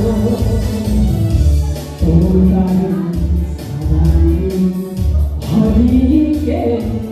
또 다른 사랑이 어디 있겠어